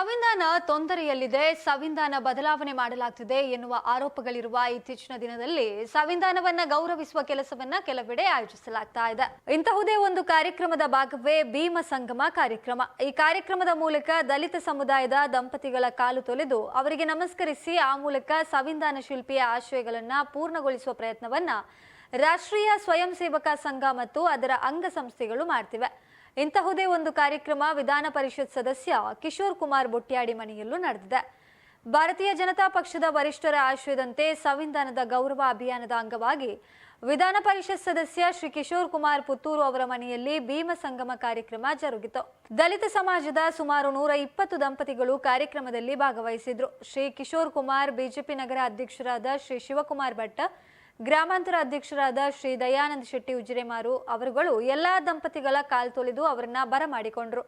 ಸಂವಿಧಾನ ತೊಂದರೆಯಲ್ಲಿದೆ, ಸಂವಿಧಾನ ಬದಲಾವಣೆ ಮಾಡಲಾಗ್ತಿದೆ ಎನ್ನುವ ಆರೋಪಗಳಿರುವ ಇತ್ತೀಚಿನ ದಿನದಲ್ಲಿ ಸಂವಿಧಾನವನ್ನ ಗೌರವಿಸುವ ಕೆಲಸವನ್ನ ಕೆಲವೆಡೆ ಆಯೋಜಿಸಲಾಗ್ತಾ ಇದೆ. ಇಂತಹುದೇ ಒಂದು ಕಾರ್ಯಕ್ರಮದ ಭಾಗವೇ ಭೀಮ ಸಂಗಮ ಕಾರ್ಯಕ್ರಮ. ಈ ಕಾರ್ಯಕ್ರಮದ ಮೂಲಕ ದಲಿತ ಸಮುದಾಯದ ದಂಪತಿಗಳ ಕಾಲು ತೊಳೆದು ಅವರಿಗೆ ನಮಸ್ಕರಿಸಿ ಆ ಮೂಲಕ ಸಂವಿಧಾನ ಶಿಲ್ಪಿಯ ಆಶಯಗಳನ್ನ ಪೂರ್ಣಗೊಳಿಸುವ ಪ್ರಯತ್ನವನ್ನ ರಾಷ್ಟ್ರೀಯ ಸ್ವಯಂ ಸೇವಕ ಸಂಘ ಮತ್ತು ಅದರ ಅಂಗಸಂಸ್ಥೆಗಳು ಮಾಡ್ತಿವೆ. ಇಂತಹುದೇ ಒಂದು ಕಾರ್ಯಕ್ರಮ ವಿಧಾನ ಪರಿಷತ್ ಸದಸ್ಯ ಕಿಶೋರ್ ಕುಮಾರ್ ಬೊಟ್ಯಾಡಿ ಮನೆಯಲ್ಲೂ ನಡೆದಿದೆ. ಭಾರತೀಯ ಜನತಾ ಪಕ್ಷದ ವರಿಷ್ಠರ ಆಶಯದಂತೆ ಸಂವಿಧಾನದ ಗೌರವ ಅಭಿಯಾನದ ಅಂಗವಾಗಿ ವಿಧಾನ ಪರಿಷತ್ ಸದಸ್ಯ ಶ್ರೀ ಕಿಶೋರ್ ಕುಮಾರ್ ಪುತ್ತೂರು ಅವರ ಮನೆಯಲ್ಲಿ ಭೀಮ ಸಂಗಮ ಕಾರ್ಯಕ್ರಮ ಜರುಗಿತು. ದಲಿತ ಸಮಾಜದ ಸುಮಾರು ನೂರ ಇಪ್ಪತ್ತು ದಂಪತಿಗಳು ಕಾರ್ಯಕ್ರಮದಲ್ಲಿ ಭಾಗವಹಿಸಿದ್ರು. ಶ್ರೀ ಕಿಶೋರ್ ಕುಮಾರ್ ಬಿಜೆಪಿ ನಗರ ಅಧ್ಯಕ್ಷರಾದ ಶ್ರೀ ಶಿವಕುಮಾರ್ ಭಟ್ ಗ್ರಾಮಾಂತರ ಅಧ್ಯಕ್ಷರಾದ ಶ್ರೀ ದಯಾನಂದ ಶೆಟ್ಟಿ ಉಜಿರೆಮಾರು ಅವರುಗಳು ಎಲ್ಲಾ ದಂಪತಿಗಳ ಕಾಲ್ ತೊಳೆದು ಅವರನ್ನ ಬರಮಾಡಿಕೊಂಡ್ರು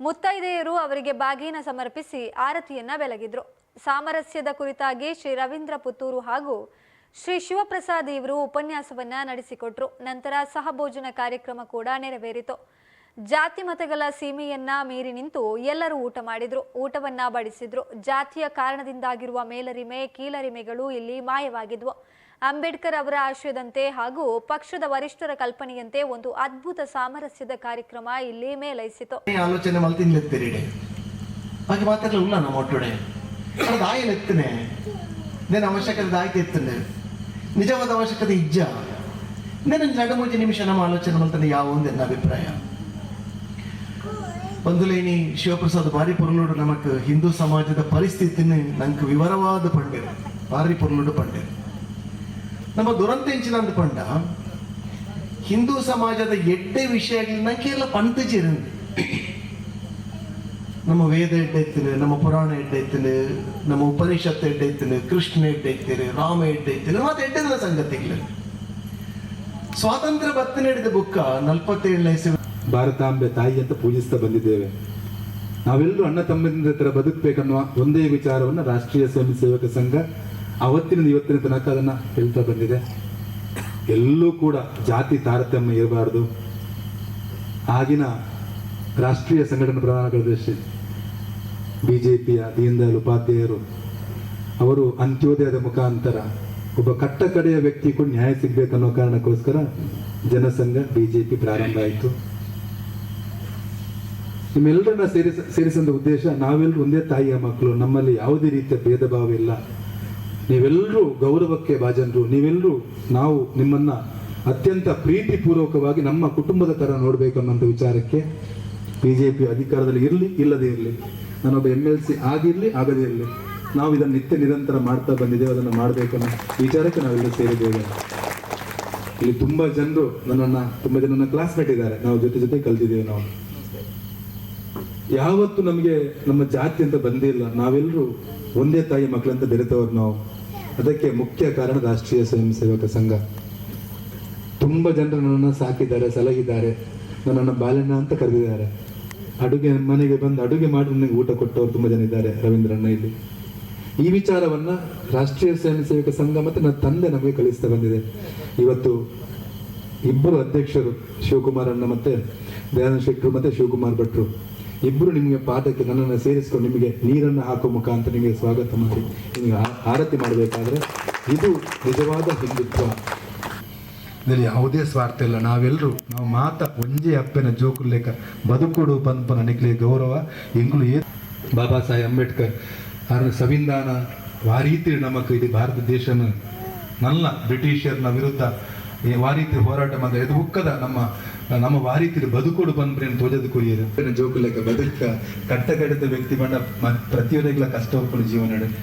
ಮುತ್ತೈದೆಯರು ಅವರಿಗೆ ಬಾಗಿನ ಸಮರ್ಪಿಸಿ ಆರತಿಯನ್ನ ಬೆಳಗಿದ್ರು. ಸಾಮರಸ್ಯದ ಕುರಿತಾಗಿ ಶ್ರೀ ರವೀಂದ್ರ ಪುತ್ತೂರು ಹಾಗೂ ಶ್ರೀ ಶಿವಪ್ರಸಾದ್ ಇವರು ಉಪನ್ಯಾಸವನ್ನ ನಡೆಸಿಕೊಟ್ರು. ನಂತರ ಸಹಭೋಜನ ಕಾರ್ಯಕ್ರಮ ಕೂಡ ನೆರವೇರಿತು. ಜಾತಿ ಮತಗಳ ಸೀಮೆಯನ್ನ ಮೀರಿ ನಿಂತು ಎಲ್ಲರೂ ಊಟ ಮಾಡಿದ್ರು. ಊಟವನ್ನ ಬಡಿಸಿದ್ರು. ಜಾತಿಯ ಕಾರಣದಿಂದಾಗಿರುವ ಮೇಲರಿಮೆ, ಕೀಲರಿಮೆಗಳು ಇಲ್ಲಿ ಮಾಯವಾಗಿದ್ವು. ಅಂಬೇಡ್ಕರ್ ಅವರ ಆಶಯದಂತೆ ಹಾಗೂ ಪಕ್ಷದ ವರಿಷ್ಠರ ಕಲ್ಪನೆಯಂತೆ ಒಂದು ಅದ್ಭುತ ಸಾಮರಸ್ಯದ ಕಾರ್ಯಕ್ರಮ ಇಲ್ಲಿ ಮೇಲೈಸಿತು. ಆಲೋಚನೆ ಹಾಗೆ ನಮ್ಮ ಅವಶ್ಯಕತೆ ನಿಜವಾದ ಅವಶ್ಯಕತೆ ಇಜ್ಜ. ಎರಡು ಮೂರು ನಿಮಿಷ ನಮ್ಮ ಆಲೋಚನೆ ಮಾಡ್ತಾನೆ ಯಾವ ಒಂದು ಎನ್ನ ಅಭಿಪ್ರಾಯ? ಒಂದು ಶಿವಪ್ರಸಾದ್ ಬಾರಿ ಪುರ್ಲುಡು ನಮಕ್ ಹಿಂದೂ ಸಮಾಜದ ಪರಿಸ್ಥಿತಿನ ನಂಗೆ ವಿವರವಾದ ಪಂಡೆ ಬಾರಿ ಪುರ್ಲುಡು ಪಂಡೆ ನಮ್ಮ ದುರಂತ ಎಂಚಿನಂದ ಪಂಡ ಹಿಂದೂ ಸಮಾಜದ ಎಡ್ಡೆ ವಿಷಯಗಳನ್ನ ಕೇವಲ ಪಂತಜಿರಂದು ನಮ್ಮ ವೇದ ಎಡ್ಡೆ ನಮ್ಮ ಪುರಾಣ ಎಡ್ಡೆ ನಮ್ಮ ಉಪನಿಷತ್ ಎಡ್ಡೆ ಕೃಷ್ಣ ಎಡ್ಡೆ ರಾಮ ಎಡ್ಡೆ ಮತ್ತೆ ಎಡ್ಡೆದ ಸಂಗತಿಗಳು. ಸ್ವಾತಂತ್ರ್ಯ ಭಕ್ತಿ ನೀಡಿದ ಬುಕ್ಕ ನಲ್ವತ್ತೇಳನೇ ಇಸವಿ ಭಾರತಾಂಬೆ ತಾಯಿ ಅಂತ ಪೂಜಿಸ್ತಾ ಬಂದಿದ್ದೇವೆ. ನಾವೆಲ್ಲರೂ ಅಣ್ಣ ತಮ್ಮಿಂದ ಬದುಕಬೇಕನ್ನುವ ಒಂದೇ ವಿಚಾರವನ್ನು ರಾಷ್ಟ್ರೀಯ ಸ್ವಯಂ ಸೇವಕ ಸಂಘ ಅವತ್ತಿನ ಇವತ್ತಿನ ತನಕ ಅದನ್ನ ಹೇಳ್ತಾ ಬಂದಿದೆ. ಎಲ್ಲೂ ಕೂಡ ಜಾತಿ ತಾರತಮ್ಯ ಇರಬಾರದು. ಆಗಿನ ರಾಷ್ಟ್ರೀಯ ಸಂಘಟನೆ ಪ್ರಧಾನ ಕಾರ್ಯದರ್ಶಿ ಬಿಜೆಪಿಯ ದೀನ್ ದಯಾಳ್ ಉಪಾಧ್ಯಾಯರು ಅವರು ಅಂತ್ಯೋದಯದ ಮುಖಾಂತರ ಒಬ್ಬ ಕಟ್ಟ ಕಡೆಯ ವ್ಯಕ್ತಿ ಕೂಡ ನ್ಯಾಯ ಸಿಗ್ಬೇಕನ್ನೋ ಕಾರಣಕ್ಕೋಸ್ಕರ ಜನಸಂಘ ಬಿಜೆಪಿ ಪ್ರಾರಂಭ ಆಯಿತು. ನಿಮ್ಮೆಲ್ಲರನ್ನ ಸೇರಿಸ ಸೇರಿಸಿದ ಉದ್ದೇಶ ನಾವೆಲ್ಲರೂ ಒಂದೇ ತಾಯಿಯ ಮಕ್ಕಳು. ನಮ್ಮಲ್ಲಿ ಯಾವುದೇ ರೀತಿಯ ಭೇದ ಭಾವ ಇಲ್ಲ. ನೀವೆಲ್ಲರೂ ಗೌರವಕ್ಕೆ ಭಾಜನರು ನೀವೆಲ್ಲರೂ ನಾವು ನಿಮ್ಮನ್ನ ಅತ್ಯಂತ ಪ್ರೀತಿಪೂರ್ವಕವಾಗಿ ನಮ್ಮ ಕುಟುಂಬದ ತರ ನೋಡಬೇಕು ಅನ್ನೋಂಥ ವಿಚಾರಕ್ಕೆ ಬಿಜೆಪಿ ಅಧಿಕಾರದಲ್ಲಿ ಇರಲಿ, ಇಲ್ಲದೇ ಇರಲಿ, ನಾನೊಬ್ಬ ಎಂ ಎಲ್ ಸಿ ಆಗಿರಲಿ, ಆಗದೇ ಇರಲಿ, ನಾವು ಇದನ್ನು ನಿತ್ಯ ನಿರಂತರ ಮಾಡ್ತಾ ಬಂದಿದ್ದೇವೆ, ಅದನ್ನು ಮಾಡಬೇಕನ್ನೋ ವಿಚಾರಕ್ಕೆ ನಾವೆಲ್ಲ ಸೇರಿದ್ದೇವೆ. ಇಲ್ಲಿ ತುಂಬಾ ಜನರು ನನ್ನನ್ನ, ತುಂಬಾ ಜನ ನನ್ನ ಕ್ಲಾಸ್ಮೇಟ್ ಇದ್ದಾರೆ. ನಾವು ಜೊತೆ ಜೊತೆ ಕಲ್ತಿದ್ದೇವೆ ನಾವು. ಯಾವತ್ತು ನಮಗೆ ನಮ್ಮ ಜಾತಿ ಅಂತ ಬಂದಿಲ್ಲ ನಾವೆಲ್ಲರೂ ಒಂದೇ ತಾಯಿ ಮಕ್ಕಳಂತ ಬೆರೆತವ್ರು ನಾವು. ಅದಕ್ಕೆ ಮುಖ್ಯ ಕಾರಣ ರಾಷ್ಟ್ರೀಯ ಸ್ವಯಂ ಸೇವಕ ಸಂಘ. ತುಂಬ ಜನರು ನನ್ನನ್ನು ಸಾಕಿದ್ದಾರೆ ಸಲಹಿದ್ದಾರೆ ನನ್ನನ್ನು ಬಾಲಣ್ಣ ಅಂತ ಕರೆದಿದ್ದಾರೆ. ಅಡುಗೆ ಮನೆಗೆ ಬಂದು ಅಡುಗೆ ಮಾಡಿ ನನಗೆ ಊಟ ಕೊಟ್ಟವರು ತುಂಬ ಜನ ಇದ್ದಾರೆ ರವೀಂದ್ರಣ್ಣ ಇಲ್ಲಿ. ಈ ವಿಚಾರವನ್ನು ರಾಷ್ಟ್ರೀಯ ಸ್ವಯಂ ಸೇವಕ ಸಂಘ ಮತ್ತು ನನ್ನ ತಂದೆ ನಮಗೆ ಕಲಿಸ್ತಾ ಬಂದಿದೆ. ಇವತ್ತು ಇಬ್ಬರು ಅಧ್ಯಕ್ಷರು ಶಿವಕುಮಾರ್ ಅಣ್ಣ ಮತ್ತೆ ದಯಾನಂದ ಶೆಟ್ಟರು ಮತ್ತೆ ಶಿವಕುಮಾರ್ ಭಟ್ರು. ಇಬ್ಬರು ನಿಮಗೆ ಪಾದಕ್ಕೆ ನನ್ನನ್ನು ಸೇರಿಸ್ಕೊಂಡು ನಿಮಗೆ ನೀರನ್ನು ಹಾಕುವ ಮುಖಾಂತರ ನಿಮಗೆ ಸ್ವಾಗತ ಮಾಡಿ. ನಿಮಗೆ ಆರತಿ ಮಾಡಬೇಕಾದ್ರೆ ಇದು ನಿಜವಾದ ಹಿಂದುತ್ವ. ಇದರಲ್ಲಿ ಯಾವುದೇ ಸ್ವಾರ್ಥ ಇಲ್ಲ. ನಾವೆಲ್ಲರೂ ನಾವು ಮಾತ ಒಂಜೆ ಅಪ್ಪನ ಜೋಕುಲ್ಲೇಕ ಬದುಕುಡು ಪಂಪನ ನಿಕ್ಲೆ ಗೌರವ. ಎಂಗ್ಲು ಏ ಬಾಬಾ ಸಾಹೇಬ್ ಅಂಬೇಡ್ಕರ್ ಅವರ ಸಂವಿಧಾನ ವಾರೀತಿ ನಮಕ್ ಇದು ಭಾರತ ದೇಶನ ನಲ್ಲ ಬ್ರಿಟಿಷರ್ನ ವಿರುದ್ಧ ಈ ವಾರೀತಿ ಹೋರಾಟ ಮಾಡಿದ. ಇದು ಹುಕ್ಕದ ನಮ್ಮ ನಮ್ಮ ವಾರಿತಿರು ಬದುಕುಡು ಬಂದ್ರೇನು ತೋಜದ ಕೊಯ್ಯರು. ಜೋಕುಲೆಕ್ಕ ಬದುಕ ಕಟ್ಟಕಡಿತ ವ್ಯಕ್ತಿ ಬಣ್ಣ ಪ್ರತಿಯೊಂದಿಗಳ ಕಷ್ಟ ಒಪ್ಪಲು ಜೀವನ